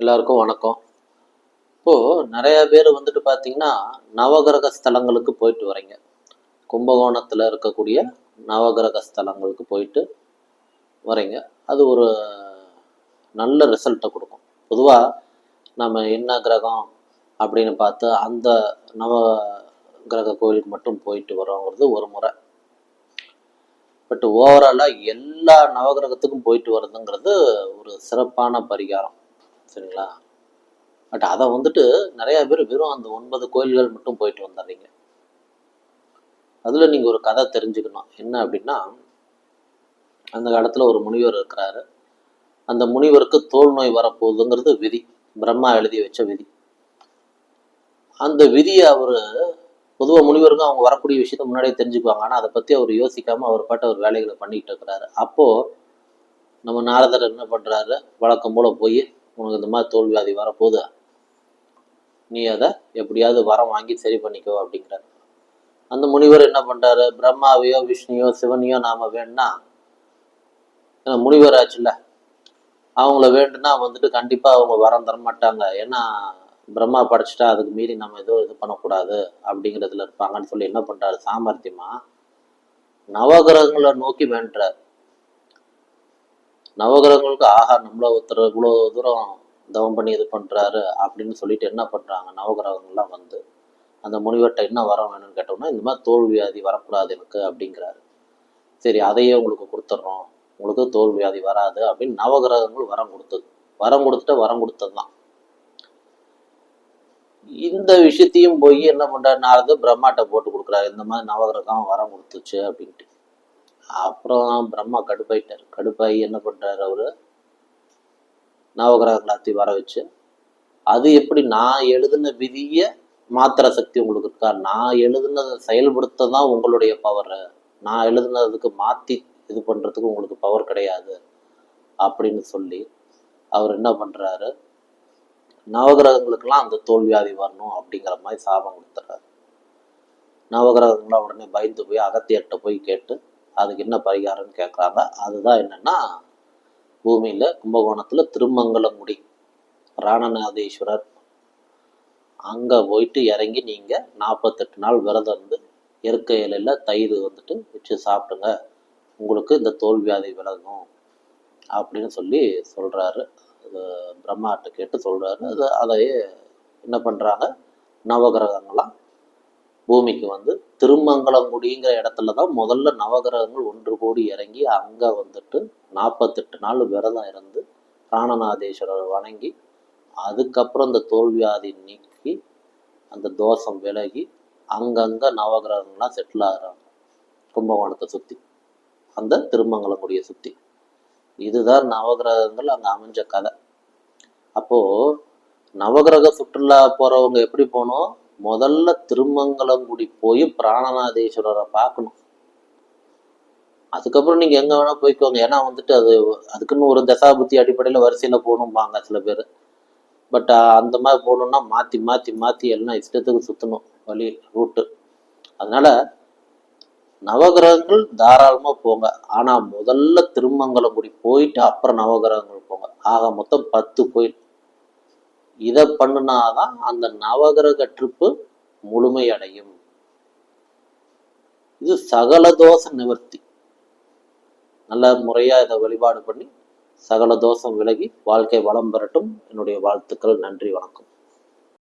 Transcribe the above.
எல்லாருக்கும் வணக்கம். இப்போது நிறைய பேர் வந்துட்டு பார்த்தீங்கன்னா நவகிரக ஸ்தலங்களுக்கு போயிட்டு வரீங்க கும்பகோணத்தில் இருக்கக்கூடிய நவகிரக ஸ்தலங்களுக்கு போயிட்டு வரீங்க அது ஒரு நல்ல ரிசல்ட்டை கொடுக்கும். பொதுவாக நம்ம என்ன கிரகம் அப்படின்னு பார்த்து அந்த நவ கிரக கோயிலுக்கு மட்டும் போயிட்டு வரோங்கிறது ஒரு முறை. பட் ஓவராலாக எல்லா நவகிரகத்துக்கும் போயிட்டு வர்றதுங்கிறது ஒரு சிறப்பான பரிகாரம். சரிங்களா? பட் அதை வந்துட்டு நிறைய பேர் வெறும் அந்த ஒன்பது கோயில்கள் மட்டும் போயிட்டு வந்துடுறீங்க. அதில் நீங்கள் ஒரு கதை தெரிஞ்சுக்கணும். என்ன அப்படின்னா அந்த காலத்தில் ஒரு முனிவர் இருக்கிறாரு. அந்த முனிவருக்கு தோல் நோய் வரப்போகுதுங்கிறது விதி. பிரம்மா எழுதி வச்ச விதி. அந்த விதியை அவர் பொதுவாக முனிவருக்கும் அவங்க வரக்கூடிய விஷயத்த முன்னாடியே தெரிஞ்சுக்குவாங்க. ஆனால் அதை பற்றி அவர் யோசிக்காமல் அவர் பாட்டு அவர் வேலைகளை பண்ணிக்கிட்டு இருக்கிறாரு. அப்போது நம்ம நாரதர் என்ன பண்ணுறாரு வழக்கம் போல் போய் உனக்கு இந்த மாதிரி தோல் வியாதி வரப்போகுது? நீ அதை எப்படியாவது வரம் வாங்கி சரி பண்ணிக்கோ அப்படிங்கிறாரு. அந்த முனிவர் என்ன பண்றாரு? பிரம்மாவையோ விஷ்ணுவையோ சிவனையோ நாம வேணும்னா ஏன்னா முனிவர் ஆச்சுல்ல அவங்கள வேண்டுனா வந்துட்டு கண்டிப்பா அவங்க வரம் தர மாட்டாங்க. ஏன்னா பிரம்மா படைச்சிட்டா அதுக்கு மீறி நம்ம எதுவும் இது பண்ணக்கூடாது அப்படிங்கிறதுல இருப்பாங்கன்னு சொல்லி என்ன பண்றாரு? சாமர்த்தியமா நவகிரகங்களை நோக்கி வேண்டுறாரு. நவகிரகங்களுக்கு ஆஹா நம்மள ஒருத்தர் இவ்வளோ தூரம் தவம் பண்ணி இது பண்ணுறாரு அப்படின்னு சொல்லிட்டு என்ன பண்ணுறாங்க நவகிரகங்கள்லாம் வந்து அந்த முனிவர்கிட்ட என்ன வரம் வேணும்னு கேட்டோம்னா இந்த மாதிரி தோல் வியாதி வரக்கூடாது எனக்கு அப்படிங்கிறாரு. சரி அதையே உங்களுக்கு கொடுத்துட்றோம். உங்களுக்கு தோல் வியாதி வராது அப்படின்னு நவகிரகங்கள் வரம் கொடுத்தது. வரம் கொடுத்துட்டு வரம் கொடுத்தது தான் இந்த விஷயத்தையும் போய் என்ன பண்ணுறாரு நாரது பிரம்மாட்ட போட்டு கொடுக்குறாரு. இந்த மாதிரி நவகிரகம் வரம் கொடுத்துச்சு அப்படின்ட்டு. அப்புறம் பிரம்மா கடுப்பாயிட்டார். கடுப்பாகி என்ன பண்றாரு அவரு? நவகிரகங்களாத்தி வர வச்சு அது எப்படி நான் எழுதின விதியை மாத்திர சக்தி உங்களுக்கு இருக்கா? நான் எழுதுனதை செயல்படுத்த தான் உங்களுடைய பவர் நான் எழுதுனதுக்கு மாத்தி இது பண்றதுக்கு உங்களுக்கு பவர் கிடையாது அப்படின்னு சொல்லி அவர் என்ன பண்றாரு? நவகிரகங்களுக்கெல்லாம் அந்த தோல்வியாதி வரணும் அப்படிங்கிற மாதிரி சாபம் கொடுத்துறாரு. நவகிரகங்களாம் உடனே பயந்து போய் அகத்தியர்கிட்ட போய் கேட்டு அதுக்கு என்ன பரிகாரம்னு கேட்குறாங்க அதுதான் என்னென்னா பூமியில் கும்பகோணத்தில் திருமங்கலங்குடி ராணநாதீஸ்வரர். அங்கே போயிட்டு இறங்கி நீங்கள் நாற்பத்தெட்டு நாள் விரதம் இருந்து இயற்கை இலையில் தயிர் வந்துட்டு வச்சு சாப்பிடுங்க. உங்களுக்கு இந்த தோல் வியாதி விலகும் அப்படின்னு சொல்லி சொல்கிறாரு பிரம்மாட்ட கேட்டு சொல்கிறாரு அது அதையே என்ன பண்ணுறாங்க நவகிரகங்கள்லாம் பூமிக்கு வந்து திருமங்கலங்குடிங்கிற இடத்துல தான் முதல்ல நவகிரகங்கள் ஒன்று கூடி இறங்கி அங்கே வந்துட்டு நாற்பத்தெட்டு நாள் விரதம் இருந்து பிராணநாதேஸ்வரர் வணங்கி அதுக்கப்புறம் இந்த தோல்வியாதி நீக்கி அந்த தோஷம் விலகி அங்கங்கே நவகிரகங்கள்லாம் செட்டில் ஆகிறாங்க கும்பகோணத்தை சுற்றி அந்த திருமங்கலங்குடியை சுற்றி இதுதான் நவகிரகங்கள் அங்கே அமைஞ்ச கதை. அப்போது நவகிரக சுற்றுலா போகிறவங்க எப்படி போனோம்? முதல்ல திருமங்கலங்குடி போய் பிராணநாதேஸ்வரரை பார்க்கணும். அதுக்கப்புறம் நீங்க எங்க வேணா போய்க்கோங்க. ஏன்னா வந்துட்டு அது அதுக்குன்னு ஒரு தசாபுத்தி அடிப்படையில வரிசையில போகணும்பாங்க சில பேர். பட் அந்த மாதிரி போகணுன்னா மாத்தி மாத்தி மாத்தி எல்லாம் இஷ்டத்துக்கு சுத்தணும். வழி ரூட்டு. அதனால நவகிரகங்கள் தாராளமா போங்க. ஆனா முதல்ல திருமங்கலங்குடி போயிட்டு அப்புறம் நவகிரகங்கள் போங்க. ஆக மொத்தம் பத்து கோயில். இதை பண்ணுனாதான் அந்த நவகிரக ட்ரிப்பு முழுமையடையும். இது சகல தோஷ நிவர்த்தி. நல்ல முறையா இதை வழிபாடு பண்ணி சகல தோஷம் விலகி வாழ்க்கை வளம் பெறட்டும். என்னுடைய வாழ்த்துக்கள் நன்றி வணக்கம்.